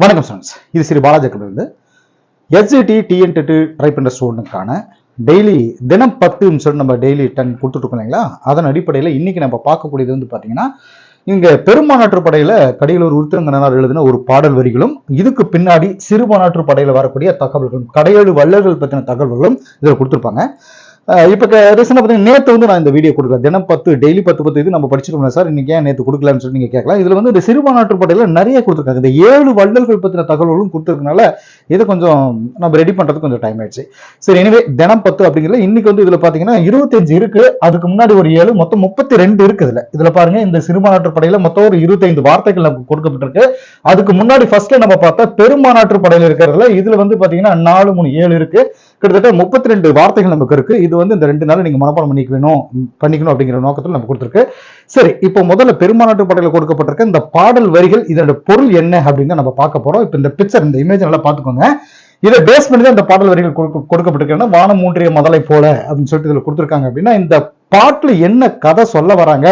வணக்கம் ஸ்டூடெண்ட்ஸ் இது Sri Balaji SGT TNT try பண்ணுற ஸ்டூடெண்ட்டுக்கான டெய்லி தினம் பத்து நிமிஷம் நம்ம டெய்லி டென் கொடுத்துட்ருக்கோம் இல்லைங்களா? அதன் அடிப்படையில் இன்னைக்கு நம்ம பார்க்கக்கூடியது வந்து பார்த்தீங்கன்னா இங்கே பெருமாநாட்டு படையில் கடையலூர் உருத்திரங்கனார் எழுதின ஒரு பாடல் வரிகளும் இதுக்கு பின்னாடி சிறுபானாற்று படையில் வரக்கூடிய தகவல்களும் கடையேழு வள்ளல்கள் பற்றின தகவல்களும் இதில் கொடுத்துருப்பாங்க. இப்போ ரீசெண்டாக பார்த்தீங்கன்னா நேற்று வந்து நான் இந்த வீடியோ கொடுக்குறேன். தினம் பத்து டெய்லி பத்து பத்து இது நம்ம படிச்சிருக்கோம் சார். இன்னைக்கு ஏன் நேற்று கொடுக்கலன்னு சொல்லி நீங்க கேட்கலாம். இதில் வந்து இந்த சிறுபான்மாற்று படையில நிறைய கொடுத்துருக்காங்க. இந்த ஏழு வள்ளல்கள் பற்றின தகவல்களும் கொடுத்துருக்கனால இதை கொஞ்சம் நம்ம ரெடி பண்ணுறதுக்கு கொஞ்சம் டைம் ஆயிடுச்சு. சரி எனவே தினம் பத்து அப்படிங்கிறதுல இன்னைக்கு வந்து இதுல பாத்தீங்கன்னா இருபத்தஞ்சு இருக்கு. அதுக்கு முன்னாடி ஒரு ஏழு மொத்தம் முப்பத்தி ரெண்டு இருக்கு இதுல. இதுல பாருங்க இந்த சிறுபான்மாற்று படையில மொத்தம் ஒரு இருபத்தைந்து வார்த்தைகள் நமக்கு கொடுக்கப்பட்டிருக்கு. அதுக்கு முன்னாடி ஃபர்ஸ்ட்ல நம்ம பார்த்தா பெருமாநாட்டு படையில் இருக்கிறதுல இதுல வந்து பாத்தீங்கன்னா நாலு மூணு ஏழு இருக்கு. கிட்டத்தட்ட முப்பத்தி ரெண்டு வார்த்தைகள் நமக்கு இருக்கு. இது வந்து இந்த ரெண்டு நாள் நீங்க மனப்பாடம் பண்ணிக்கணும் பண்ணிக்கணும் அப்படிங்கிற நோக்கத்தில் நம்ம கொடுத்துருக்கு. சரி இப்போ முதல்ல பெருமாநாட்டு பாடல்கள் கொடுக்கப்பட்டிருக்க இந்த பாடல் வரிகள் இதோட பொருள் என்ன அப்படின்னு நம்ம பார்க்க போகிறோம் இப்போ இந்த பிக்சர் இந்த இமேஜ் நல்லா பார்த்துக்கோங்க. இதை பேஸ் பண்ணி தான் இந்த பாடல் வரிகள் கொடுக்க கொடுக்கப்பட்டிருக்கேன்னா வானம் மூன்றிய முதலை போல அப்படின்னு சொல்லிட்டு இதுல கொடுத்துருக்காங்க அப்படின்னா இந்த பாட்டுல என்ன கதை சொல்ல வராங்க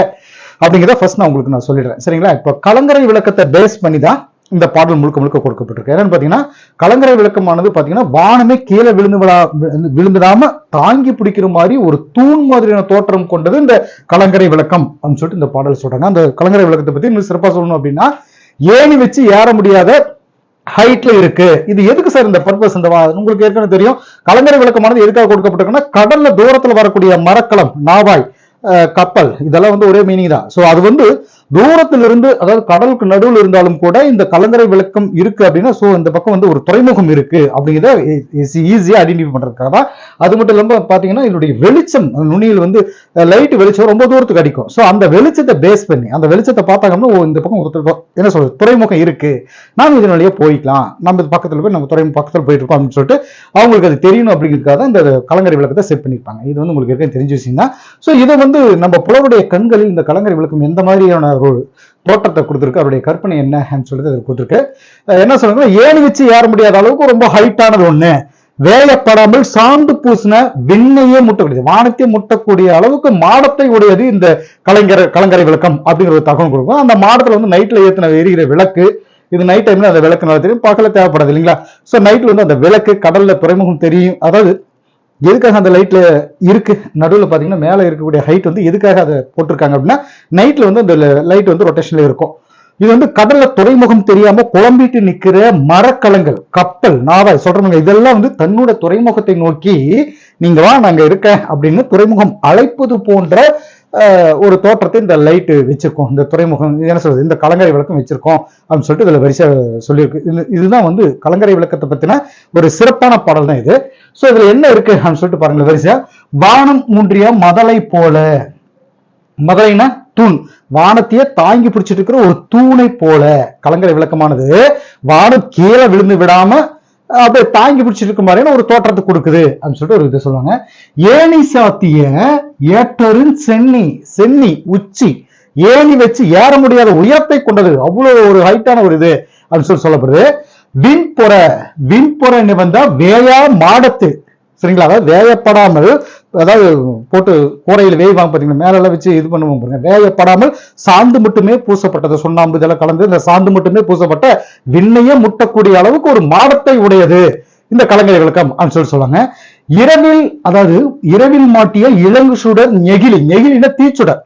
அப்படிங்கிறத ஃபர்ஸ்ட் நான் உங்களுக்கு நான் சொல்லிடுறேன். சரிங்களா? இப்போ கலங்கரை விளக்கத்தை பேஸ் பண்ணி தான் இந்த பாடல் முழுக்க முழுக்க கொடுக்கப்பட்டிருக்கு. என்னன்னு பாத்தீங்கன்னா கலங்கரை விளக்கமானது பாத்தீங்கன்னா வானமே கீழே விழுந்து விழா விழுந்து- விழுந்துடாம தாங்கி பிடிக்கிற மாதிரி ஒரு தூண் மாதிரியான தோற்றம் கொண்டது இந்த கலங்கரை விளக்கம் அப்படின்னு சொல்லிட்டு இந்த பாடல் சொல்றாங்க. அந்த கலங்கரை விளக்கத்தை பத்தி இன்னும் சிறப்பா சொல்லணும் அப்படின்னா ஏணி வச்சு ஏற முடியாத ஹைட்ல இருக்கு. இது எதுக்கு சார் இந்த பர்பஸ் இந்த உங்களுக்கு ஏற்கனவே தெரியும். கலங்கரை விளக்கமானது எதுக்காக கொடுக்கப்பட்டிருக்குன்னா கடல்ல தூரத்துல வரக்கூடிய மரக்கலம் நாவாய் அஹ், கப்பல் இதெல்லாம் வந்து ஒரே மீனிங் தான். சோ அது வந்து தூரத்திலிருந்து அதாவது கடலுக்கு நடுவில் இருந்தாலும் கூட இந்த கலங்கரை விளக்கம் இருக்கு அப்படின்னா ஸோ இந்த பக்கம் வந்து ஒரு துறைமுகம் இருக்கு அப்படிங்கிறத ஈஸியாக ஐடென்டிஃபை பண்றதுக்காக தான். அது மட்டும் இல்லாமல் பார்த்தீங்கன்னா இதனுடைய வெளிச்சம் நுனியில் வந்து லைட் வெளிச்சம் ரொம்ப தூரத்துக்கு அடிக்கும். ஸோ அந்த வெளிச்சத்தை பேஸ் பண்ணி அந்த வெளிச்சத்தை பார்த்தாங்கன்னா இந்த பக்கம் ஒரு என்ன சொல்றது துறைமுகம் இருக்கு. நாம் இதன் போய்க்கலாம். நம்ம பக்கத்தில் போய் நம்ம துறைமுகம் பக்கத்தில் போயிட்டு இருக்கோம் அப்படின்னு சொல்லிட்டு அவங்களுக்கு அது தெரியணும் அப்படிங்கிறதுக்காக தான் இந்த கலங்கரை விளக்கத்தை செட் பண்ணியிருப்பாங்க. இது வந்து உங்களுக்கு ஏற்கனவே தெரிஞ்ச விஷயம் தான். ஸோ இதை வந்து நம்ம புலவருடைய கண்களில் இந்த கலங்கரை விளக்கம் எந்த மாதிரியான ஒரு தோற்றத்தை கொடுத்துருக்கு. அவருடைய கற்பனை என்ன சொல்லிட்டு அதில் கொடுத்துருக்கு. என்ன சொல்லுங்க ஏணி வச்சு ஏற முடியாத அளவுக்கு ரொம்ப ஹைட்டானது ஒண்ணு. வேலைப்படாமல் சாந்து பூசின விண்ணையே முட்டக்கூடியது. வானத்தையே முட்டக்கூடிய அளவுக்கு மாடத்தை உடையது இந்த கலைஞர் கலங்கரை விளக்கம் அப்படிங்கிற ஒரு தகவல் கொடுக்கும். அந்த மாடத்துல வந்து நைட்ல ஏத்தின எரிகிற விளக்கு இது நைட் டைம்ல அந்த விளக்கு நல்லா தெரியும். பகல தேவைப்படாது இல்லைங்களா? சோ நைட்ல வந்து அந்த விளக்கு கடல்ல துறைமுகம் தெரியும். அதாவது எதுக்காக அந்த லைட்ல இருக்கு? நடுவில் பார்த்தீங்கன்னா மேலே இருக்கக்கூடிய ஹைட் வந்து எதுக்காக அதை போட்டிருக்காங்க அப்படின்னா நைட்ல வந்து அந்த லைட் வந்து ரொட்டேஷன்ல இருக்கும். இது வந்து கடல்ல துறைமுகம் தெரியாம குழம்பிட்டு நிக்கிற மரக்கலங்கள் கப்பல் நாவாய் சொல்றாங்க இதெல்லாம் வந்து தன்னோட துறைமுகத்தை நோக்கி நீங்க வா நாங்க இருக்கேன் அப்படின்னு துறைமுகம் அழைப்பது போன்ற ஒரு தோற்றத்தை இந்த லைட்டு வச்சிருக்கோம். இந்த துறைமுகம் என்ன சொல்றது இந்த கலங்கரை விளக்கம் வச்சிருக்கோம் அப்படின்னு சொல்லிட்டு இதுல வரிசை சொல்லியிருக்கு. இது இதுதான் வந்து கலங்கரை விளக்கத்தை பத்தின ஒரு சிறப்பான பாடல் தான் இது. சோ இதுல என்ன இருக்கு அப்படின்னு சொல்லிட்டு பாருங்க வரிசையா. வானம் மூன்றிய மதலை போல. மதலைனா தூண். வானத்தையே தாங்கி பிடிச்சிட்டு இருக்கிற ஒரு தூணை போல. கலங்கரை விளக்கமானது. வானம் கீழே விழுந்து விடாம அஹ், அப்படியே தாங்கி பிடிச்சிட்டு இருக்க மாதிரியான ஒரு தோற்றத்தை கொடுக்குது அப்படின்னு சொல்லிட்டு ஒரு இது சொல்லுவாங்க. ஏணி சாத்திய ஏற்றரின் சென்னி சென்னி உச்சி. ஏணி வச்சு ஏற முடியாத உயரத்தை கொண்டது. அவ்வளவு ஒரு ஹைட்டான ஒரு இது அப்படின்னு சொல்லி சொல்லப்படுது. விண்புற விண்புற நிபந்தா வேயா மாடத்து. சரிங்களா? அதாவது வேயப்படாமல் அதாவது போட்டு கூரையில் வேய்வாங்க பார்த்தீங்கன்னா மேல வச்சு இது பண்ணுவோம் பாருங்க. வேயப்படாமல் சாந்து மட்டுமே பூசப்பட்டது சுண்ணாம்பு இதெல்லாம் கலந்து. இந்த சாந்து மட்டுமே பூசப்பட்ட விண்ணையே முட்டக்கூடிய அளவுக்கு ஒரு மாடத்தை உடையது. இந்த கலங்கரை விளக்கம் அப்படின்னு சொல்லி சொல்லுவாங்க இரவில் அதாவது இரவில் மாட்டிய இளங்கு சுடர் நெகிழி. நெகிழினா தீச்சுடர்.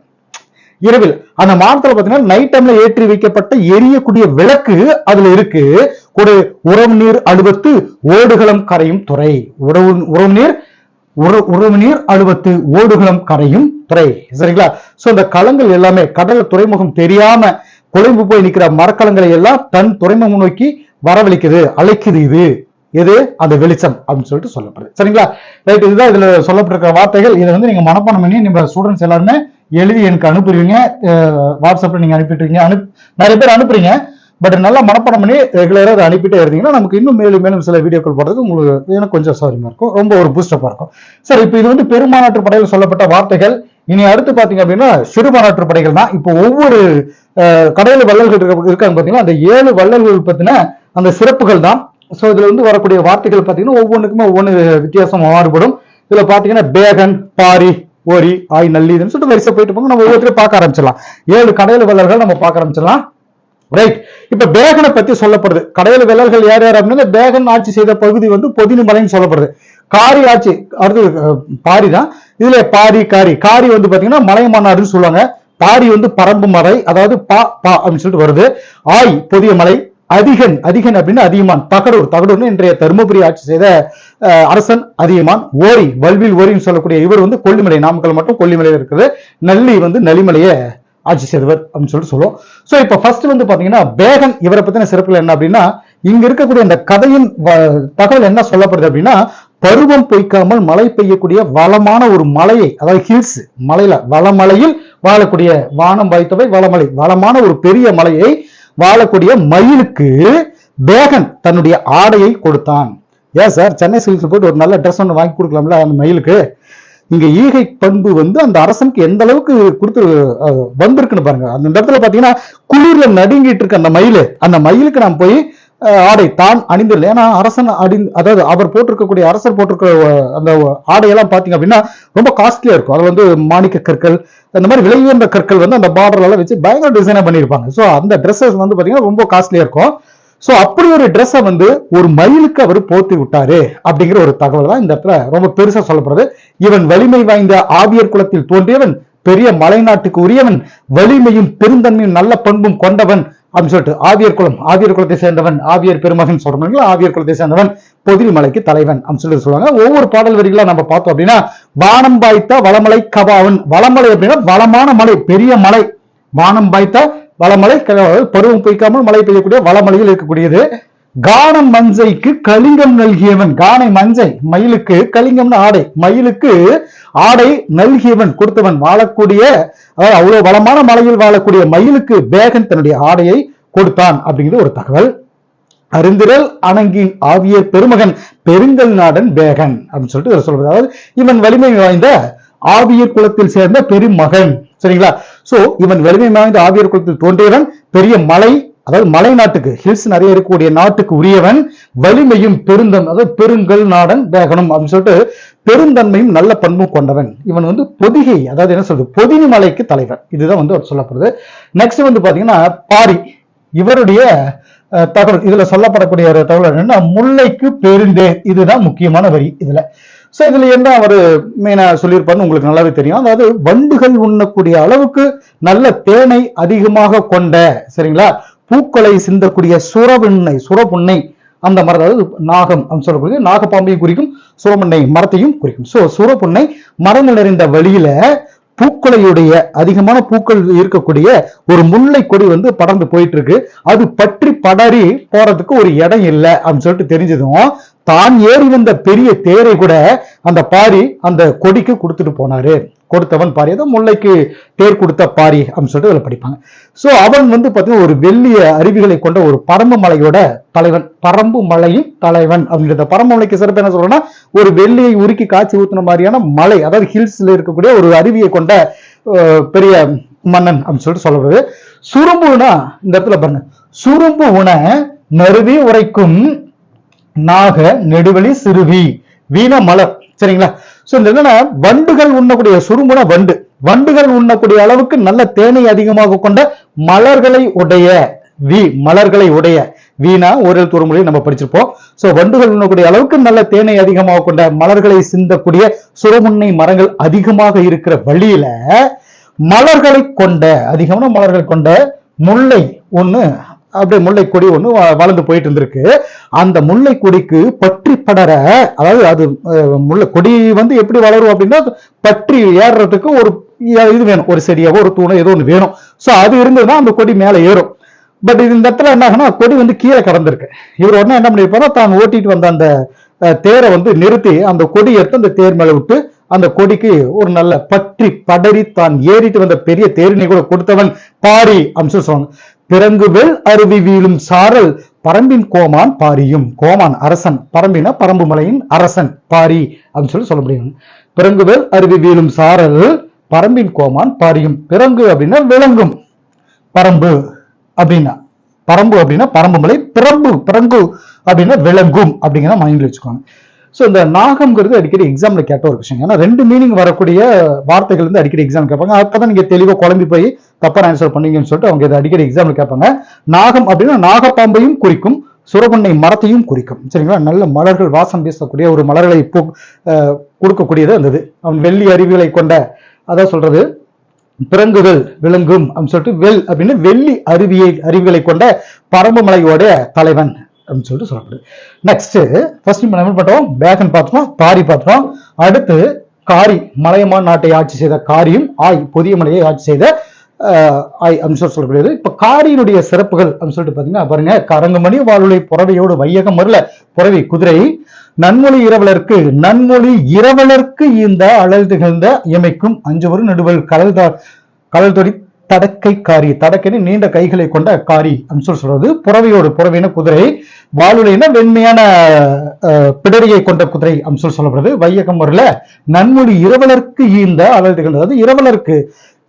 இரவில். அந்த மாடத்துல பாத்தீங்கன்னா நைட் டைம்ல ஏற்றி வைக்கப்பட்ட எரியக்கூடிய விளக்கு அதுல இருக்கு. கூட உறவு நீர் அழுவத்து ஓடுகளம் கரையும் துறை. உறவு உறவு நீர் உறவு நீர் அழுவத்து ஓடுகளம் கரையும் துறை. சரிங்களா? சோ இந்த களங்கள் எல்லாமே கடல் துறைமுகம் தெரியாம குழம்பு போய் நிற்கிற மரக்கலங்களை எல்லாம் தன் துறைமுகம் நோக்கி வரவழைக்குது அழைக்குது இது. எது? அந்த வெளிச்சம் அப்படின்னு சொல்லிட்டு சொல்லப்படுது. சரிங்களா? ரைட் இதுதான் இதுல சொல்லப்பட்டிருக்கிற வார்த்தைகள். இதை வந்து நீங்க மனப்பாடம் பண்ணி நம்ம ஸ்டூடெண்ட்ஸ் எல்லாருமே எழுதி எனக்கு அனுப்புறீங்க வாட்ஸ்அப்ல நீங்க அனுப்பிட்டுருங்க அனுப் நிறைய பேர் அனுப்புறீங்க. பட் நல்லா மனப்பாடம் பண்ணி ரெகுலராக அதை அனுப்பிட்டே இருந்தீங்கன்னா நமக்கு இன்னும் மேலும் மேலும் சில வீடியோக்கள் போடுறதுக்கு உங்களுக்கு எனக்கு கொஞ்சம் சௌரியமாக இருக்கும். ரொம்ப ஒரு பூஸ்டப்பாக இருக்கும் சார் இப்போ இது வந்து பெருமாநாட்டு படையில் சொல்லப்பட்ட வார்த்தைகள். இனி அடுத்து பார்த்தீங்க அப்படின்னா சிறுபான்ற்று படைகள் தான். இப்போ ஒவ்வொரு கடையில் வள்ளல்கள் இருக்க- இருக்காங்க பார்த்தீங்கன்னா அந்த ஏழு வள்ளல்கள் பற்றின அந்த சிறப்புகள் தான். ஸோ இதில் வந்து வரக்கூடிய வார்த்தைகள் பார்த்தீங்கன்னா ஒவ்வொன்றுக்குமே ஒவ்வொன்று வித்தியாசம் மாறுபடும். இதில் பார்த்தீங்கன்னா பேகன் பாரி ஓரி ஆய் நல்லிதுன்னு சொல்லிட்டு வரிசை போயிட்டு போங்க. நம்ம ஒவ்வொருத்தரையும் பார்க்க ஆரம்பிச்சிடலாம். ஏழு கடையில் வள்ளல்கள் நம்ம பார்க்க ஆரம்பிச்சிடலாம். ரைட் இப்ப பேகனை பத்தி சொல்லப்படுது. கடையில விரல்கள் யார் யார் அப்படின்னா பேகன் ஆட்சி செய்த பகுதி வந்து பொதினி மலைன்னு சொல்லப்படுது. காரி ஆட்சி அடுத்து பாரி தான். இதுல பாரி காரி. காரி வந்து பாத்தீங்கன்னா மலை மன்னாருன்னு சொல்லுவாங்க. பாரி வந்து பரம்பு மலை அதாவது பா பா அப்படின்னு சொல்லிட்டு வருது. ஆய் புதிய மலை. அதிகன் அதிகன் அப்படின்னு அதியமான் தகடூர். தகடூர்னு இன்றைய தருமபுரி ஆட்சி செய்த அரசன் அதியமான் ஓரி வல்வில் ஓரின்னு சொல்லக்கூடிய இவர் வந்து கொல்லிமலை நாமக்கல் மட்டும் கொல்லிமலையில் இருக்குது. நல்லி வந்து நலிமலையை ஆட்சி செய்தவர் அப்படின்னு சொல்லிட்டு சொல்லுவோம். ஸோ இப்ப ஃபர்ஸ்ட் வந்து பாத்தீங்கன்னா பேகன் இவரை பத்தின சிறப்புகள் என்ன அப்படின்னா இங்க இருக்கக்கூடிய இந்த கதையின் வ- தகவல் என்ன சொல்லப்படுது அப்படின்னா பருவம் பொய்க்காமல் மழை பெய்யக்கூடிய வளமான ஒரு மலையை அதாவது ஹில்ஸ் மலையில வளமலையில் வாழக்கூடிய வானம் வாய்த்தவை வளமலை வளமான ஒரு பெரிய மலையை வாழக்கூடிய மயிலுக்கு பேகன் தன்னுடைய ஆடையை கொடுத்தான். ஏன் சார் சென்னை சில்க்ஸ் போட்டு ஒரு நல்ல ட்ரெஸ் ஒன்று வாங்கி கொடுக்கலாம்ல அந்த மயிலுக்கு? இங்க ஈகை பண்பு வந்து அந்த அரசனுக்கு எந்த அளவுக்கு கொடுத்து வந்திருக்குன்னு பாருங்க. அந்த இடத்துல பாத்தீங்கன்னா குளிர்ல நடுங்கிட்டு இருக்க அந்த மயில் அந்த மயிலுக்கு நான் போய் ஆடை தான் அணிந்தில்லை ஏன்னா அரசன் அடி அதாவது அவர் போட்டிருக்கக்கூடிய அரசர் போட்டிருக்க அந்த ஆடையெல்லாம் பாத்தீங்க அப்படின்னா ரொம்ப காஸ்ட்லியா இருக்கும். அது வந்து மாணிக்க கற்கள் அந்த மாதிரி விலை உயர்ந்த கற்கள் வந்து அந்த பார்டர்லாம் வச்சு பயங்கர டிசைனா பண்ணியிருப்பாங்க. ஸோ அந்த ட்ரெஸ்ஸஸ் வந்து பாத்தீங்கன்னா ரொம்ப காஸ்ட்லியா இருக்கும். சோ அப்படி ஒரு ட்ரெஸ்ஸை வந்து ஒரு மயிலுக்கு அவர் போத்தி விட்டாரு அப்படிங்கிற ஒரு தகவல் தான் இந்த இடத்துல ரொம்ப பெருசா சொல்லப்படுது. இவன் வலிமை வாய்ந்த ஆவியர் குலத்தில் தோன்றியவன் பெரிய மலைநாட்டுக்கு உரியவன் வலிமையும் பெருந்தன்மையும் நல்ல பண்பும் கொண்டவன் அப்படின்னு சொல்லிட்டு ஆவியர் குலம் ஆவியர் குலத்தை சேர்ந்தவன் ஆவியர் பெருமகன் சொல்றாங்களா ஆவியர் குலத்தை சேர்ந்தவன் பொதிரி மலைக்கு தலைவன் அப்படின்னு சொல்லிட்டு சொல்லுவாங்க. ஒவ்வொரு பாடல் வரிகளா நம்ம பார்த்தோம் அப்படின்னா வானம் பாய்த்த வளமலை கபாவன் வளமலை அப்படின்னா வளமான மலை பெரிய மலை. வானம் பாய்த்த வளமலை பருவம் பொய்க்காமல் மழை பெய்யக்கூடிய வளமலையில் இருக்கக்கூடியது. கானம் மஞ்சைக்கு கலிங்கம் நல்கியவன். கானை மஞ்சை மயிலுக்கு கலிங்கம்னு ஆடை. மயிலுக்கு ஆடை நல்கியவன் கொடுத்தவன். வாழக்கூடிய அதாவது அவ்வளவு வளமான மலையில் வாழக்கூடிய மயிலுக்கு பேகன் தன்னுடைய ஆடையை கொடுத்தான் அப்படிங்கிறது ஒரு தகவல். அருந்திரல் அணங்கி ஆவியர் பெருமகன் பெருங்கல் நாடன் பேகன் அப்படின்னு சொல்லிட்டு சொல்றது. அதாவது இவன் வலிமை வாய்ந்த ஆவியர் குலத்தில் சேர்ந்த பெருமகன். சரிங்களா? சோ இவன் வலிமை வாய்ந்த ஆவியர் குலத்தில் தோன்றியவன் பெரிய மலை அதாவது மலை நாட்டுக்கு ஹில்ஸ் நிறைய இருக்கக்கூடிய நாட்டுக்கு உரியவன் வலிமையும் பெருந்தன் அதாவது பெருங்கல் நாடன் பேகனும் அப்படின்னு சொல்லிட்டு பெருந்தன்மையும் நல்ல பண்பும் கொண்டவன். இவன் வந்து பொதிகை அதாவது என்ன சொல்றது? பொதினி மலைக்கு தலைவன். இதுதான் வந்து அவர் சொல்லப்படுது. நெக்ஸ்ட் வந்து பாத்தீங்கன்னா பாரி. இவருடைய அஹ், தகவல் இதுல சொல்லப்படக்கூடிய ஒரு தகவல் என்னன்னா முல்லைக்கு பெருந்தேர் இதுதான் முக்கியமான வரி இதுல. சோ இதுல என்ன அவர் மெயினா சொல்லியிருப்பாருன்னு உங்களுக்கு நல்லாவே தெரியும். அதாவது வண்டுகள் உண்ணக்கூடிய அளவுக்கு நல்ல தேனை அதிகமாக கொண்ட சரிங்களா? பூக்களை சிந்தக்கூடிய சுரபுண்ணை சுரபுண்ணை அந்த மரம் அதாவது நாகம் அப்படின்னு சொல்லக்கூடிய நாகப்பாம்பையும் குறிக்கும் சுரமண்ணை மரத்தையும் குறிக்கும். சோ சுரப்புண்ணை மரங்கள் நிறைந்த வழியில பூக்களையுடைய அதிகமான பூக்கள் இருக்கக்கூடிய ஒரு முல்லை கொடி வந்து படர்ந்து போயிட்டு இருக்கு. அது பற்றி படரி போறதுக்கு ஒரு இடம் இல்லை அப்படின்னு சொல்லிட்டு தெரிஞ்சதும் தான் ஏறி வந்த பெரிய தேரை கூட அந்த பாரி அந்த கொடிக்கு கொடுத்துட்டு போனாரு. கொடுத்தவன் பாரி ஏதோ முல்லைக்கு தேர் கொடுத்த பாரி அப்படின்னு சொல்லிட்டு அதில் படிப்பாங்க. ஸோ அவன் வந்து பார்த்தீங்கன்னா ஒரு வெள்ளிய அருவிகளை கொண்ட ஒரு பரம்பு மலையோட தலைவன். பரம்பு மலையின் தலைவன் அப்படின்ற பரம்பு மலைக்கு சிறப்பு என்ன சொல்றேன்னா ஒரு வெள்ளியை உருக்கி காய்ச்சி ஊத்துன மாதிரியான மலை அதாவது ஹில்ஸ்ல இருக்கக்கூடிய ஒரு அருவியை கொண்ட பெரிய மன்னன் அப்படின்னு சொல்லிட்டு சொல்லப்படுது. சுரும்புனா இந்த இடத்துல பாருங்க. சுரும்பு உன நறுவி உரைக்கும் நாக நெடுவெளி சிறுவி வீண மலர் சரிங்களா? சோ இந்த என்னன்னா வண்டுகள் உண்ணக்கூடிய சுருமுன வண்டு வண்டுகள் உண்ணக்கூடிய அளவுக்கு நல்ல தேனை அதிகமாக கொண்ட மலர்களை உடைய வி மலர்களை உடைய வீணா ஒரு ஒரு மொழி நம்ம படிச்சிருப்போம். சோ வண்டுகள் உண்ணக்கூடிய அளவுக்கு நல்ல தேனை அதிகமாக கொண்ட மலர்களை சிந்தக்கூடிய சுரமுன்னை மரங்கள் அதிகமாக இருக்கிற வழியில மலர்களை கொண்ட அதிகமான மலர்கள் கொண்ட முல்லை ஒண்ணு அப்படியே முல்லை கொடி ஒன்று வளர்ந்து போயிட்டு இருந்திருக்கு. அந்த முல்லை கொடிக்கு பற்றி படர அதாவது அது முல்லை கொடி வந்து எப்படி வளரும் அப்படின்னா பற்றி ஏறுறதுக்கு ஒரு இது வேணும். ஒரு செடியாவோ ஒரு தூணோ ஏதோ ஒன்று வேணும். சோ அது இருந்ததுன்னா அந்த கொடி மேலே ஏறும். பட் இந்த இடத்துல என்ன ஆகுனா கொடி வந்து கீழே கடந்திருக்கு. இவர் உடனே என்ன பண்ணிருப்பாரோ தான் ஓட்டிட்டு வந்த அந்த அஹ், தேரை வந்து நிறுத்தி அந்த கொடி எடுத்து அந்த தேர் மேலே விட்டு அந்த கொடிக்கு ஒரு நல்ல பற்றி படரி தான் ஏறிட்டு வந்த பெரிய தேரினை கூட கொடுத்தவன் பாரி அப்படின்னு சொல்லி சொல்லுவாங்க பிறங்குவேல் அருவி வீழும் சாரல் பரம்பின் கோமான் பாரியும். கோமான் அரசன் பரம்பின பரம்பு மலையின் அரசன் பாரி அப்படின்னு சொல்லி சொல்ல முடியும். பிறங்குவேல் அருவி வீழும் சாரல் பரம்பின் கோமான் பாரியும். பிறங்கு அப்படின்னா விளங்கும். பரம்பு அப்படின்னா பரம்பு அப்படின்னா பரம்பு மலை பிறம்பு பிறங்கு அப்படின்னா விளங்கும் அப்படிங்கிற மைண்ட்ல வச்சுக்கோங்க. ஸோ இந்த நாகம்ங்கிறது அடிக்கடி எக்ஸாமில் கேட்ட ஒரு விஷயம் ஏன்னா ரெண்டு மீனிங் வரக்கூடிய வார்த்தைகள் வந்து அடிக்கடி எக்ஸாம் கேட்பாங்க. அப்பதான் நீங்கள் தெளிவாக குழம்பி போய் தப்பான ஆன்சர் பண்ணீங்கன்னு சொல்லிட்டு அவங்க இதை அடிக்கடி எக்ஸாமில் கேட்பாங்க. நாகம் அப்படின்னா நாகப்பாம்பையும் குறிக்கும் சுரபண்ணை மரத்தையும் குறிக்கும். சரிங்களா? நல்ல மலர்கள் வாசம் பேசக்கூடிய ஒரு மலர்களை பூ கொடுக்கக்கூடியது அந்த அவன் வெள்ளி அறிவுகளை கொண்ட அதான் சொல்றது பிறங்குதல் விளங்கும் அப்படின்னு சொல்லிட்டு வெல் அப்படின்னு வெள்ளி அருவியை அறிவுகளை கொண்ட பரம்பு மலையோட தலைவன். அப்படின்னு சொல்லிட்டு சொல்லப்படுது. நெக்ஸ்ட் ஃபர்ஸ்ட் நம்ம என்ன பண்றோம்? பேகன் பார்த்தோம் பாரி பார்த்தோம் அடுத்து காரி மலையமான் நாட்டை ஆட்சி செய்த காரியும் ஆய் புதிய மலையை ஆட்சி செய்த ஆஹ், ஆய் அப்படின்னு சொல்லி சொல்லக்கூடியது இப்ப காரியினுடைய சிறப்புகள் அப்படின்னு சொல்லிட்டு பாத்தீங்கன்னா பாருங்க கரங்குமணி வாளுளை புறவையோடு வையகம் வரல புறவி குதிரை நன்மொழி இரவலருக்கு நன்மொழி இரவலருக்கு இந்த அழல் திகழ்ந்த இமைக்கும் அஞ்சுவரும் நடுவல் கடல் கடல் தொடி தடக்கை காரி. தடக்கைன்னு நீண்ட கைகளை கொண்ட காரி அப்படின்னு சொல்லி சொல்றது. புறவையோடு புறவைன குதிரை. வாளுடைன வெண்மையான பிடரியை கொண்ட குதிரை அப்படின்னு சொல்லி சொல்லப்படுது. வையகம் வரல நன்மொழி இரவலருக்கு ஈந்த அழல் அதாவது இரவலருக்கு.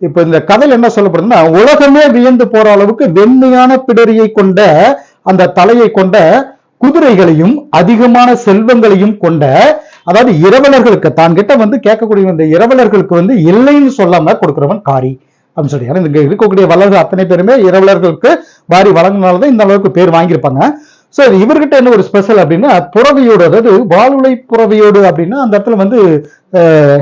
இப்ப இந்த கதையில் என்ன சொல்லப்படுதுன்னா உலகமே வியந்து போற அளவுக்கு வெண்மையான பிடரியை கொண்ட அந்த தலையை கொண்ட குதிரைகளையும் அதிகமான செல்வங்களையும் கொண்ட அதாவது இரவலர்களுக்கு தான் கிட்ட வந்து கேட்கக்கூடிய இந்த இரவலர்களுக்கு வந்து இல்லைன்னு சொல்லாம கொடுக்கிறவன் காரி. அப்படின்னு சொல்லி ஏன்னா இந்த இருக்கக்கூடிய வல்லர்கள் அத்தனை பேருமே இரவலர்களுக்கு வாரி வழங்கினால்தான் இந்த அளவுக்கு பேர் வாங்கியிருப்பாங்க. ஸோ இவர்கிட்ட என்ன ஒரு ஸ்பெஷல் அப்படின்னா புறவையோடு அதாவது வாளுளை புறவையோடு அப்படின்னா அந்த இடத்துல வந்து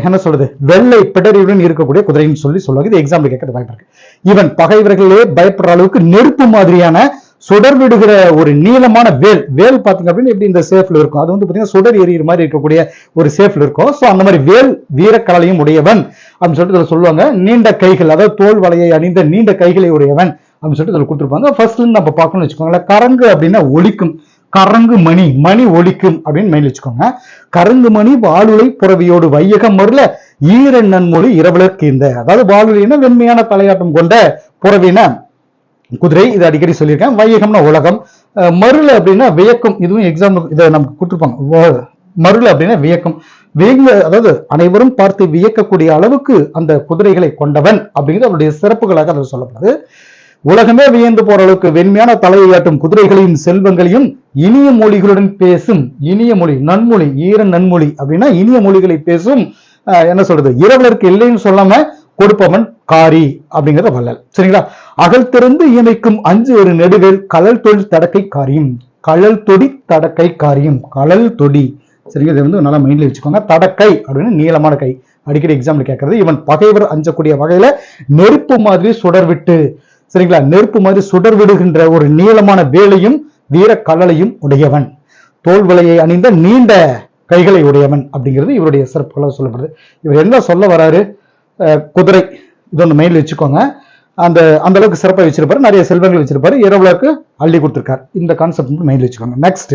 என்ன சொல்றது? வெள்ளை பிடரியுடன் இருக்கக்கூடிய குதிரைன்னு சொல்லி சொல்லுவாங்க. இது எக்ஸாம்பிள் கேட்கறது வாய்ப்பு இருக்கு. இவன் பகைவர்களே பயப்படுற அளவுக்கு நெருப்பு மாதிரியான சுடர் விடுகிற ஒரு நீளமான வேல். வேல் பாத்தீங்க அப்படின்னு எப்படி இந்த சேஃப்ல இருக்கும்? அது வந்து பாத்தீங்கன்னா சுடர் எரியிற மாதிரி இருக்கக்கூடிய ஒரு சேஃப்ல இருக்கும். ஸோ அந்த மாதிரி வேல் வீரக்கலையும் உடையவன். அப்படின்னு சொல்லிட்டு சொல்லுவாங்க நீண்ட கைகள் அதாவது தோல் வலையை அணிந்த நீண்ட கைகளை உடையவன் அப்படின்னு சொல்லிட்டு இதுல கொடுத்துருப்பாங்க. ஃபர்ஸ்ட்ல நம்ம பார்க்கணும்னு வச்சுக்கோங்களேன் கரங்கு அப்படின்னா ஒழிக்கும் கரங்கு மணி மணி ஒழிக்கும் அப்படின்னு மெயில் வச்சுக்கோங்க. கரங்கு மணி வாளுளை புறவியோடு வையகம் மருள ஈரன் நன்மொழி இரவலர்க்கு இந்த அதாவது வாளுளைனா வெண்மையான தலையாட்டம் கொண்ட புறவின குதிரை இது அடிக்கடி சொல்லியிருக்கேன். வையகம்னா உலகம். அஹ் மருள் அப்படின்னா வியக்கும். இதுவும் எக்ஸாம் இதை நமக்கு கொடுத்துருப்பாங்க. மருள் அப்படின்னா வியக்கும். வியங்க அதாவது அனைவரும் பார்த்து வியக்கக்கூடிய அளவுக்கு அந்த குதிரைகளை கொண்டவன் அப்படிங்கிறது அவருடைய சிறப்புகளாக அதில் சொல்லப்படுது. உலகமே வியந்து போற அளவுக்கு வெண்மையான தலையை ஆட்டும் குதிரைகளையும் செல்வங்களையும் இனிய மொழிகளுடன் பேசும் இனிய மொழி நன்மொழி ஈர நன்மொழி அப்படின்னா இனிய மொழிகளை பேசும் என்ன சொல்றது இரவலருக்கு இல்லைன்னு சொல்லாம கொடுப்பவன் காரி அப்படிங்கிற வள்ளல். சரிங்களா? அகல் திறந்து இயமைக்கும் அஞ்சு ஒரு நெடுவேல் கலல் தொழில் தடக்கை காரியம் கழல் தொடி தடக்கை காரியம் கழல் தொடி சரிங்க? இதை வந்து நல்லா மைண்டில் வச்சுக்கோங்க. தடக்கை அப்படின்னு நீளமான கை. அடிக்கடி எக்ஸாம்பிள் கேட்கறது. இவன் பகைவர் அஞ்சக்கூடிய வகையில நெருப்பு மாதிரி சுடர் விட்டு சரிங்களா? நெருப்பு மாதிரி சுடர் விடுகின்ற ஒரு நீளமான வேலையும் வீர கல்லளையும் உடையவன். தோல் விலையை அணிந்த நீண்ட கைகளை உடையவன் அப்படிங்கிறது இவருடைய சிறப்புகளாக சொல்லப்படுது. இவர் என்ன சொல்ல வராரு? குதிரை. இதொன்று மெயில் வச்சுக்கோங்க. அந்த அந்த அளவுக்கு சிறப்பாக வச்சிருப்பாரு. நிறைய செல்வங்கள் வச்சிருப்பாரு. இரவுலக்கு அள்ளி கொடுத்துருக்கார். இந்த கான்செப்ட் மெயில் வச்சுக்கோங்க. நெக்ஸ்ட்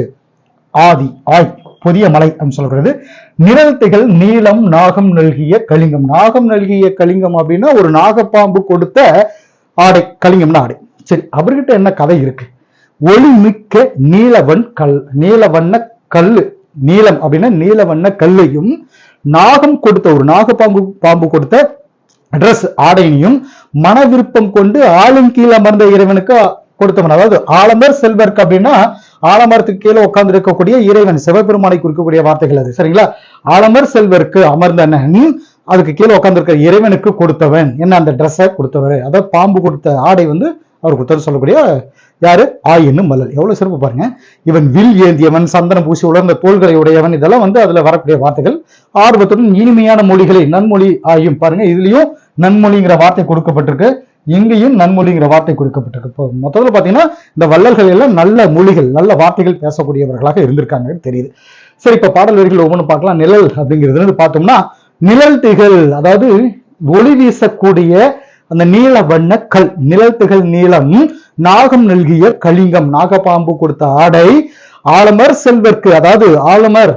ஆதி. ஆய். புதிய மலை அப்படின்னு சொல்லப்படுறது நிழல்திகள் நீளம் நாகம் நல்கிய கலிங்கம். நாகம் நல்கிய கலிங்கம் அப்படின்னா ஒரு நாகப்பாம்பு கொடுத்த ஆடை கலிங்கம்னா ஆடை சரி அவர்கிட்ட என்ன கதை இருக்கு? ஒளி மிக்க நீலவன் கல் நீலவண்ண கல்லு. நீலம் அப்படின்னா நீலவண்ண கல்லையும் நாகம் கொடுத்த ஒரு நாகப்பாம்பு பாம்பு கொடுத்த ட்ரெஸ் ஆடையினையும் மன விருப்பம் கொண்டு ஆளும் கீழே அமர்ந்த இறைவனுக்கு கொடுத்தவன். அதாவது ஆலமர் செல்வர்க்கு அப்படின்னா ஆலமரத்துக்கு கீழே உட்கார்ந்து இருக்கக்கூடிய இறைவன் சிவபெருமானை குறிக்கக்கூடிய வார்த்தைகள் அது. சரிங்களா? ஆலமர் அமர்ந்த அமர்ந்தனன் அதுக்கு கீழே உட்கார்ந்து இறைவனுக்கு கொடுத்தவன். என்ன அந்த ட்ரெஸ்ஸை கொடுத்தவர். அதாவது பாம்பு கொடுத்த ஆடை வந்து அவர் கொடுத்தது சொல்லக்கூடிய யாரு? ஆயின்னு மல்லல் எவ்வளவு சிறப்பு பாருங்க. இவன் வில் ஏந்தியவன் சந்தனம் பூசி உலர்ந்த தோள்களை உடையவன். இதெல்லாம் வந்து அதுல வரக்கூடிய வார்த்தைகள். ஆர்வத்துடன் இனிமையான மொழிகளை நன்மொழி ஆயும் பாருங்க. இதுலயும் நன்மொழிங்கிற வார்த்தை கொடுக்கப்பட்டிருக்கு. இங்கேயும் நன்மொழிங்கிற வார்த்தை கொடுக்கப்பட்டிருக்கு. இப்போ மொத்தத்தில் பார்த்தீங்கன்னா இந்த வள்ளல்கள் எல்லாம் நல்ல மொழிகள் நல்ல வார்த்தைகள் பேசக்கூடியவர்களாக இருந்திருக்காங்கன்னு தெரியுது. சரி இப்ப பாடல் வரிகள் ஒவ்வொன்று பார்க்கலாம். நிழல் அப்படிங்கிறது வந்து பார்த்தோம்னா நிழல் திகழ் அதாவது ஒளி வீசக்கூடிய அந்த நீல வண்ண கல். நிழல் திகழ் நீளம் நாகம் நல்கிய கலிங்கம். நாகப்பாம்பு கொடுத்த ஆடை ஆலமர் செல்வர்க்கு அதாவது ஆலமர்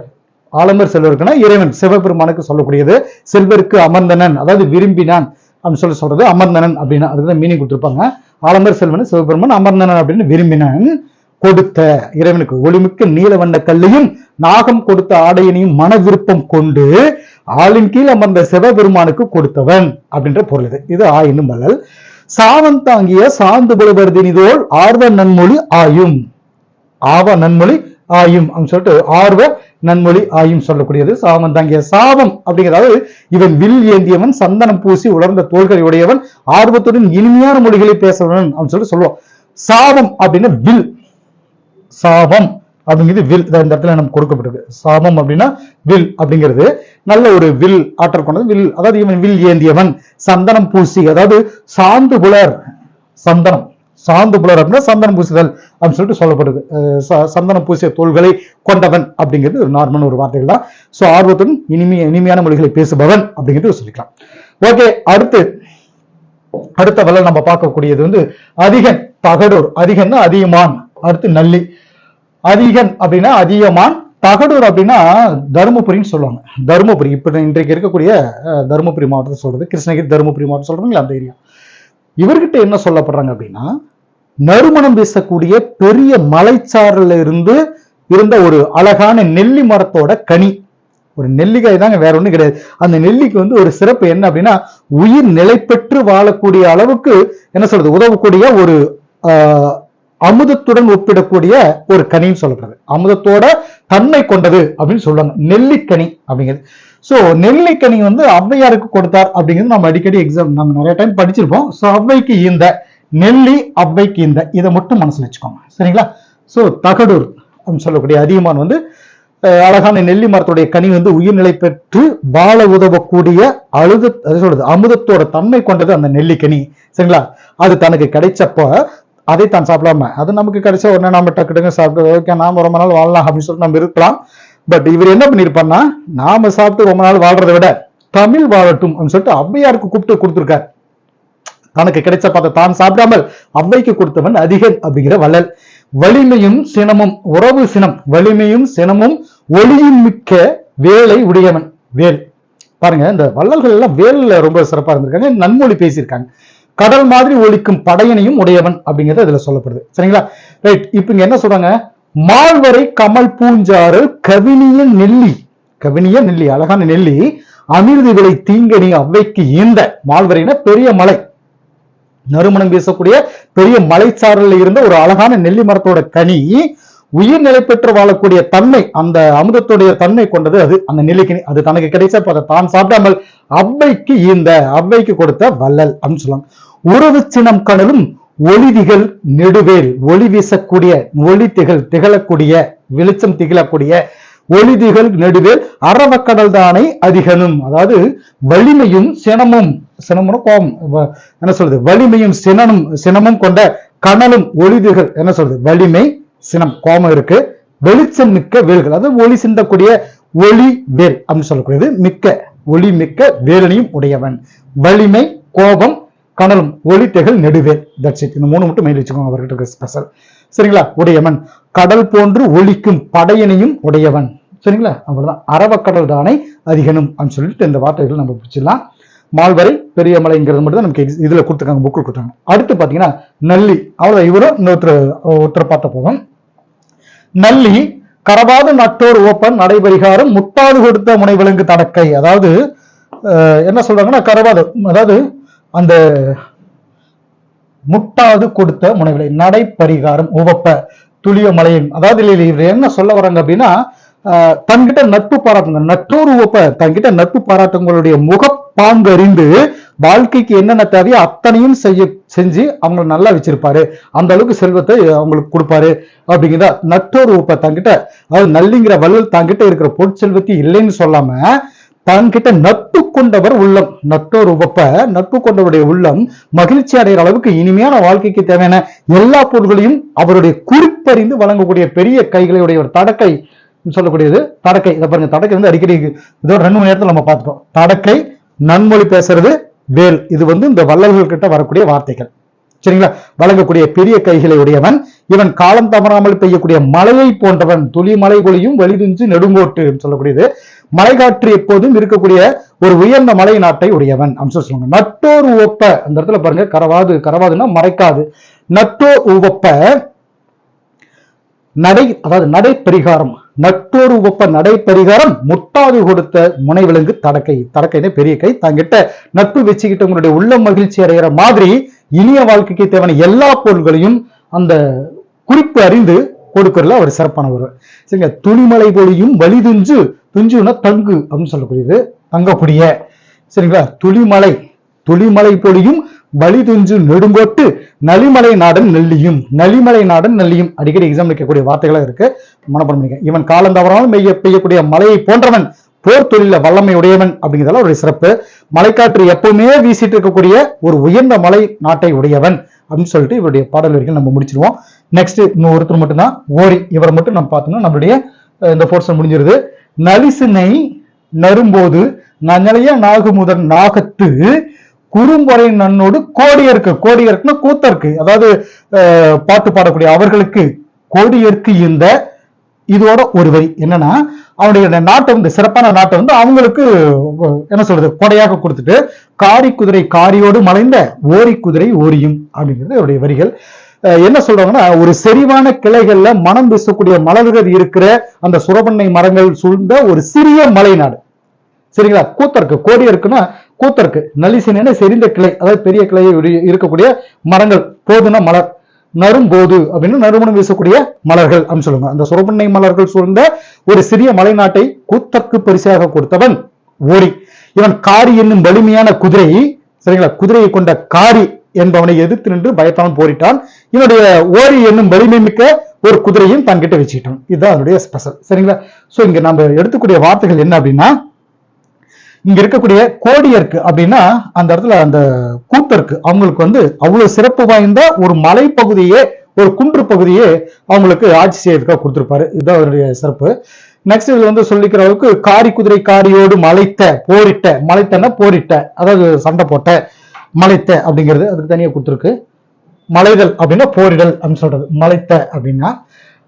ஆலமர் செல்வருக்குன்னா இறைவன். சிவபெருமானுக்கு சொல்லக்கூடியது செல்வருக்கு அமர்ந்தனன் அதாவது விரும்பினான். அப்படின்னு சொல்லி சொல்றது அமர்ந்தனன் அப்படின்னு. அதுக்கு தான் மீனிங் கொடுத்துருப்பாங்க. ஆலம்பர் செல்வன் சிவபெருமன் அமர்ந்தனன் அப்படின்னு விரும்பினன். கொடுத்த இறைவனுக்கு ஒளிமிக்க நீல வண்ண கல்லையும் நாகம் கொடுத்த ஆடையினையும் மன விருப்பம் கொண்டு ஆளின் கீழ் அமர்ந்த சிவபெருமானுக்கு கொடுத்தவன் அப்படின்ற பொருள் இது. இது ஆயினும் மலல் சாவன் தாங்கிய சாந்து புலபர்தினிதோள் ஆர்வ நன்மொழி ஆயும். ஆவ நன்மொழி ஆயும் அப்படின்னு சொல்லிட்டு ஆர்வ நன்மொழி ஆயும் சொல்லக்கூடியது. சாபம் தாங்கிய சாபம் அப்படிங்கிறது இவன் வில் ஏந்தியவன் சந்தனம் பூசி உலர்ந்த தோள்களை உடையவன் ஆர்வத்துடன் இனிமையான மொழிகளை பேசுறவன் அப்படின்னு சொல்லி சொல்லுவோம். சாபம் அப்படின்னா வில். சாபம் அப்படிங்கிறது வில். இந்த இடத்துல நமக்கு கொடுக்கப்பட்டிருக்கு. சாபம் அப்படின்னா வில் அப்படிங்கிறது நல்ல ஒரு வில் ஆற்றல் கொண்டது. வில் அதாவது இவன் வில் ஏந்தியவன் சந்தனம் பூசி அதாவது சாந்து புலர் சந்தனம். சாந்து புலர் அப்படின்னா சந்தனம் பூசுதல் அப்படின்னு சொல்லிட்டு சொல்லப்படுது. ச- சந்தனம் பூசிய தோள்களை கொண்டவன் அப்படிங்கிறது ஒரு நார்மல் ஒரு வார்த்தைகள் தான். ஸோ ஆர்வத்துடன் இனிமைய இனிமையான மொழிகளை பேசுபவன் அப்படிங்கிறது சொல்லிக்கலாம். ஓகே அடுத்து அடுத்த வல்ல நம்ம பார்க்கக்கூடியது வந்து அதிகன் தகடூர். அதிகன்னா அதிகமான் அடுத்து நல்லி. அதிகன் அப்படின்னா அதிகமான் தகடூர் அப்படின்னா தருமபுரின்னு சொல்லுவாங்க. தருமபுரி. இப்போ இன்றைக்கு இருக்கக்கூடிய தருமபுரி மாவட்டத்தை சொல்றது கிருஷ்ணகிரி தருமபுரி மாவட்டம் சொல்றீங்களா அந்த ஏரியா? இவர்கிட்ட என்ன சொல்லப்படுறாங்க அப்படின்னா நறுமணம் வீசக்கூடிய பெரிய மலைச்சாரில் இருந்து இருந்த ஒரு அழகான நெல்லி மரத்தோட கனி. ஒரு நெல்லிக்காய் தாங்க வேற ஒன்றும் கிடையாது. அந்த நெல்லிக்கு வந்து ஒரு சிறப்பு என்ன அப்படின்னா உயிர் நிலை பெற்று வாழக்கூடிய அளவுக்கு என்ன சொல்றது உதவக்கூடிய ஒரு அமுதத்துடன் ஒப்பிடக்கூடிய ஒரு கனின்னு சொல்லப்படுறது அமுதத்தோட தன்மை கொண்டது அப்படின்னு சொல்லுவாங்க நெல்லிக்கனி அப்படிங்கிறது. சோ நெல்லிக்கனி வந்து ஔவையாருக்கு கொடுத்தார் அப்படிங்கிறது நம்ம அடிக்கடி எக்ஸாம் நம்ம நிறைய டைம் படிச்சிருப்போம். சோ ஔவைக்கு இந்த நெல்லி ஔவைக்கு இந்த இதை மட்டும் மனசில் வச்சுக்கோங்க. சரிங்களா? ஸோ தகடூர் அப்படின்னு சொல்லக்கூடிய அதிகமான் வந்து அழகான நெல்லி மரத்துடைய கனி வந்து உயிர்நிலை பெற்று வாழ உதவக்கூடிய அழுது அது சொல்றது அமுதத்தோட தன்மை கொண்டது அந்த நெல்லிக்கனி சரிங்களா? அது தனக்கு கிடைச்சப்போ அதை தான் சாப்பிடாம அது நமக்கு கிடைச்ச உடனே நாம டக்கு சாப்பிட்டு ஓகே நாம ரொம்ப நாள் வாழலாம் அப்படின்னு சொல்லிட்டு நம்ம இருக்கலாம். பட் இவர் என்ன பண்ணியிருப்பார்னா நாம சாப்பிட்டு ரொம்ப நாள் வாழ்றதை விட தமிழ் வாழட்டும் அப்படின்னு சொல்லிட்டு அவ்வையாருக்கு கூப்பிட்டு கொடுத்துருக்காரு. தனக்கு கிடைச்ச பார்த்த தான் சாப்பிடாமல் அவ்வைக்கு கொடுத்தவன் அதிகன் அப்படிங்கிற வள்ளல். வலிமையும் சினமும் உறவு சினம். வலிமையும் சினமும் ஒளியும் மிக்க வேலை உடையவன். வேல். பாருங்க இந்த வள்ளல்கள் எல்லாம் வேலில் ரொம்ப சிறப்பா இருந்திருக்காங்க. நன்மொழி பேசியிருக்காங்க. கடல் மாதிரி ஒலிக்கும் படையனையும் உடையவன் அப்படிங்கிறது இதுல சொல்லப்படுது. சரிங்களா? ரைட் இப்ப இங்க என்ன சொல்றாங்க? மால்வரை கமல் பூஞ்சாறு கவினிய நெல்லி. கவினிய நெல்லி அழகான நெல்லி. அமிர்தி விலை தீங்கனி அவ்வைக்கு ஈந்த. மால்வரைனா பெரிய மலை. நறுமணம் வீசக்கூடிய பெரிய மலைச்சாரல்ல இருந்த ஒரு அழகான நெல்லி மரத்தோட கனி உயிர்நிலை பெற்று வாழக்கூடிய தன்மை அந்த அமுதத்துடைய தன்மை கொண்டது அது. அந்த நெல்லிக்கனி அது தனக்கு கிடைச்ச அதை தான் சாப்பிடாமல் அவ்வைக்கு இந்த அவ்வைக்கு கொடுத்த வள்ளல் அப்படின்னு சொல்லுவாங்க உறவு சினம் கணலும் ஒளிதிகள் நெடுவேல் ஒளி வீசக்கூடிய ஒளி திகழ் திகழக்கூடிய வெளிச்சம் திகழக்கூடிய ஒளிதிகள் நெடுவேல் அறவக்கடல் தானே அதிகனும். அதாவது வலிமையும் சினமும் சினமும் கோபம் என்ன சொல்றது? வலிமையும் சினனும் சினமும் கொண்ட கனலும் ஒளிதிகள் என்ன சொல்றது? வலிமை சினம் கோபம் இருக்கு. வெளிச்சம் மிக்க வேல்கள் அதாவது ஒளி சிந்தக்கூடிய ஒளி வேல் அப்படின்னு சொல்லக்கூடியது மிக்க ஒளி மிக்க வேலனையும் உடையவன். வலிமை கோபம் கனலும் ஒளி திகழ் நெடுவேல் தட்ஸ் இட் இந்த மூணு மட்டும் மெயில் வச்சுக்கோங்க அவர்கிட்ட ஸ்பெஷல் சரிங்களா? உடையவன். கடல் போன்று ஒழிக்கும் படையனையும் உடையவன். சரிங்களா? அவ்வளவுதான். அரவக்கடல் தானே அதிகனும் அப்படின்னு சொல்லிட்டு இந்த வார்த்தைகள் நம்ம பிடிச்சிடலாம் மால்வரை பெரியமலைங்கிறது மட்டும் தான் நமக்கு இதுல கொடுத்துருக்காங்க புக்கில் கொடுத்தாங்க அடுத்து பாத்தீங்கன்னா நல்லி. அவ்வளவு இவரும் இன்னொருத்தர் ஒருத்தர் பார்த்த போதும். நல்லி கரவாத நட்டோர் ஓப்பன் நடைபரிகாரம் முட்டாது கொடுத்த முனைவிலங்கு தடக்கை அதாவது அஹ், என்ன சொல்றாங்கன்னா கரவாத அதாவது அந்த முட்டாது கொடுத்த முனைவிலை. நடைபரிகாரம் உவப்ப துளிய மலையின். அதாவது இவர் என்ன சொல்ல வராங்க அப்படின்னா தன்கிட்ட நட்பு பாராட்டுங்க. நட்டோர் தன்கிட்ட நட்பு பாராட்டுங்களுடைய முகப்பாங்கு அறிந்து வாழ்க்கைக்கு என்னென்ன தேவையோ அத்தனையும் செய்ய செஞ்சு அவங்கள நல்லா வச்சிருப்பாரு. அந்த அளவுக்கு செல்வத்தை அவங்களுக்கு கொடுப்பாரு. அப்படிங்கிறத நட்டோர் உப்ப தங்கிட்ட அதாவது நல்லிங்கிற வள்ளல் தங்கிட்ட இருக்கிற பொருட்செல்வத்தை இல்லைன்னு சொல்லாம தன்கிட்ட நட்பு கொண்டவர் உள்ளம். நட்டோர் உவப்ப நட்பு கொண்டவருடைய உள்ளம் மகிழ்ச்சி அடைகிற அளவுக்கு இனிமையான வாழ்க்கைக்கு தேவையான எல்லா பொருள்களையும் அவருடைய குறிப்பறிந்து வழங்கக்கூடிய பெரிய கைகளையுடைய ஒரு தடக்கை சொல்லக்கூடியது தடக்கை. இதை பாருங்க தடக்கை வந்து அடிக்கடி இதோட ரெண்டு மணி நேரத்தில் நம்ம பார்த்துட்டோம். தடக்கை நன்மொழி பேசுறது வேல். இது வந்து இந்த வள்ளல்கள் கிட்ட வரக்கூடிய வார்த்தைகள். சரிங்களா? வழங்கக்கூடிய பெரிய கைகளை உடையவன் இவன் காலம் தவறாமல் பெய்யக்கூடிய மலையை போன்றவன் துளி மலை பொழியும் வலிதுஞ்சு நெடுங்கோட்டு சொல்லக்கூடியது. மலைகாற்று எப்போதும் இருக்கக்கூடிய ஒரு உயர்ந்த மலை நாட்டை உடையவன். அம்சம் சொல்லுவாங்க நட்டோர் உவப்ப. அந்த இடத்துல பாருங்க கரவாது கரவாதுன்னா மறைக்காது. நட்டோர் உவப்ப. நடை அதாவது நடை பரிகாரம் நட்டோர் உவப்ப நடை பரிகாரம் முட்டாது கொடுத்த முனை விலங்கு தடக்கை. தடக்கைன்னு பெரிய கை. தங்கிட்ட நட்பு வச்சுக்கிட்டவங்களுடைய உள்ள மகிழ்ச்சி அடைகிற மாதிரி இனிய வாழ்க்கைக்கு தேவையான எல்லா பொருள்களையும் அந்த குறிப்பு அறிந்து கொடுக்கறதுல அவர் சிறப்பான ஒரு சரிங்க துணிமலை பொழியும் வலி துஞ்சு துஞ்சுன்னா தங்கு அப்படின்னு சொல்லக்கூடியது. தங்கக்கூடிய. சரிங்களா? துளிமலை. துளிமலை பொழியும் வலி துஞ்சு நெடுங்கோட்டு நலிமலை நாடன் நெல்லியும் நலிமலை நாடன் நெல்லியும் அடிக்கடி எக்ஸாம் வைக்கக்கூடிய வார்த்தைகளாக இருக்கு. மனப்பாடம் பண்ணிக்க இவன் காலம் தவறாமல் மெய்ய பெய்யக்கூடிய மலையை போன்றவன் போர் தொழில வல்லமை உடையவன் அப்படிங்கிறதால ஒரு சிறப்பு. மலைக்காற்று எப்பவுமே வீசிட்டு இருக்கக்கூடிய ஒரு உயர்ந்த மலை நாட்டை உடையவன் அப்படின்னு சொல்லிட்டு இவருடைய பாடல் வரைக்கும் நம்ம முடிச்சிருவோம். நெக்ஸ்ட் இன்னும் ஒருத்தர் மட்டும்தான் ஓரி. இவரை மட்டும் நம்ம பார்த்தோம்னா நம்மளுடைய இந்த போர்ஷன் முடிஞ்சிருது. நலிசினை நரும்போது நஞ்சலைய நாகுமுதன் நாகத்து குறும்பொறை நன்னோடு கோடியற்கு கோடியருக்குன்னா கூத்தருக்கு அதாவது பாட்டு பாடக்கூடிய அவர்களுக்கு கோடியற்கு இந்த இதோட ஒரு வரி என்னன்னா அவனுடைய நாட்டை வந்து சிறப்பான நாட்டை வந்து அவங்களுக்கு என்ன சொல்றது கொடையாக கொடுத்துட்டு காரி குதிரை காரியோடு மலைந்த ஓரி குதிரை ஓரியும் அப்படிங்கிறது அவருடைய வரிகள். அஹ், என்ன சொல்றாங்கன்னா ஒரு செறிவான கிளைகள்ல மனம் வீசக்கூடிய மலர்கள் இருக்கிற அந்த சுரபண்ணை மரங்கள் சூழ்ந்த ஒரு சிறிய மலை நாடு. சரிங்களா? கூத்தருக்கு கோடி இருக்குன்னா கூத்தருக்கு. நலிசினை செறிந்த கிளை அதாவது பெரிய கிளையை இருக்கக்கூடிய மரங்கள் போதுனா மலர் நரும்போது அப்படின்னு நறுமணம் வீசக்கூடிய மலர்கள் அப்படின்னு சொல்லுங்க அந்த சுரபண்ணை மலர்கள் சூழ்ந்த ஒரு சிறிய மலைநாட்டை கூத்தற்கு பரிசாக கொடுத்தவன் ஓரி. இவன் காரி என்னும் வலிமையான குதிரை சரிங்களா? குதிரையை கொண்ட காரி என்பவனை எதிர்த்து நின்று பயத்தான் போரிட்டான். இவனுடைய ஓரி என்னும் வலிமை மிக்க ஒரு குதிரையும் தன்கிட்ட வச்சுக்கிட்டான். இதுதான் அதனுடைய ஸ்பெஷல் சரிங்களா? சோ இங்க நம்ம எடுத்துக்கூடிய வார்த்தைகள் என்ன அப்படின்னா இங்க இருக்கக்கூடிய கோடியருக்கு அப்படின்னா அந்த இடத்துல அந்த கூத்தருக்கு அவங்களுக்கு வந்து அவ்வளவு சிறப்பு வாய்ந்த ஒரு மலைப்பகுதியே ஒரு குன்று பகுதியே அவங்களுக்கு ஆட்சி செய்யறதுக்காக கொடுத்திருப்பாரு. இதுதான் அவருடைய சிறப்பு. நெக்ஸ்ட் இதுல வந்து சொல்லிக்கிற அளவுக்கு காரி குதிரை காரியோடு மலைத்த போரிட்ட மலைத்தன்னா போரிட்ட அதாவது சண்டை போட்ட மலைத்த அப்படிங்கிறது அதுக்கு தனியா கொடுத்துருக்கு. மலைதல் அப்படின்னா போரிடல் அப்படின்னு சொல்றது. மலைத்த அப்படின்னா.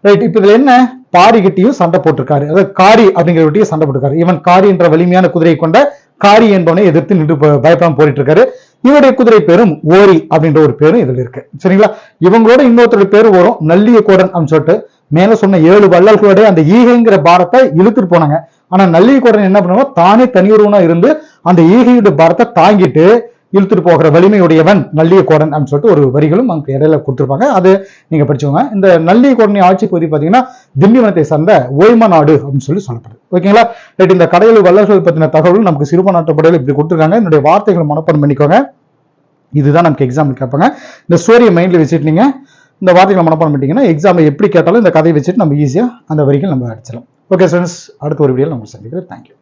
ரைட் இப்ப இதுல என்ன பாரிகிட்டையும் சண்டை போட்டிருக்காரு. அதாவது காரி அப்படிங்கிறவட்டையும் சண்டை போட்டிருக்காரு. இவன் காரி என்ற வலிமையான குதிரை கொண்ட காரி என்பவனை எதிர்த்து நின்று பயப்படாமல் பயப்படாம போரிட்டு இருக்காரு இவருடைய குதிரை பேரும் ஓரி அப்படின்ற ஒரு பேரும் இதுல இருக்கு. சரிங்களா? இவங்களோட இன்னொருத்தருடைய பேரும் வரும் நல்லிய கோடன் அப்படின்னு சொல்லிட்டு மேல சொன்ன ஏழு வள்ளல்களுடைய அந்த ஈகைங்கிற பாரத்தை இழுத்துட்டு போனாங்க. ஆனா நல்லிய கோடன் என்ன பண்ணுவாங்க தானே தனியொருவனா இருந்து அந்த ஈகையுடைய பாரத்தை தாங்கிட்டு இழுத்துட்டு போகிற வலிமையுடையவன் நல்லிய கோடன் அப்படின்னு சொல்லிட்டு ஒரு வரிகளும் அங்க இடையில கொடுத்துருப்பாங்க. அது நீங்க படிச்சுக்கோங்க. இந்த நல்லிய கோடனி ஆட்சி பகுதி பாத்தீங்கன்னா திண்டிவனத்தை சார்ந்த ஓய்ம நாடு அப்படின்னு சொல்லி சொல்லப்படுது. ஓகேங்களா? ரைட் இந்த கடையில் வல்லர்கள் பத்தின தகவல் நமக்கு சிறுப நாட்டப்படையில் இப்படி கொடுத்துருக்காங்க. என்னுடைய வார்த்தைகளை மனப்பாடம் பண்ணிக்கோங்க. இதுதான் நமக்கு எக்ஸாம் கேட்பாங்க. இந்த ஸ்டோரியை மைண்ட்ல வச்சுட்டு நீங்க இந்த வார்த்தைகளை மனப்பாடம் பண்ணிட்டீங்கன்னா எக்ஸாம் எப்படி கேட்டாலும் இந்த கதையை வச்சுட்டு நம்ம ஈஸியா அந்த வரிகள் நம்ம அடிச்சிடலாம். ஓகே ஃப்ரெண்ட்ஸ் அடுத்த ஒரு வீடியோவில் நம்ம சந்திக்கிறேன் தேங்க்யூ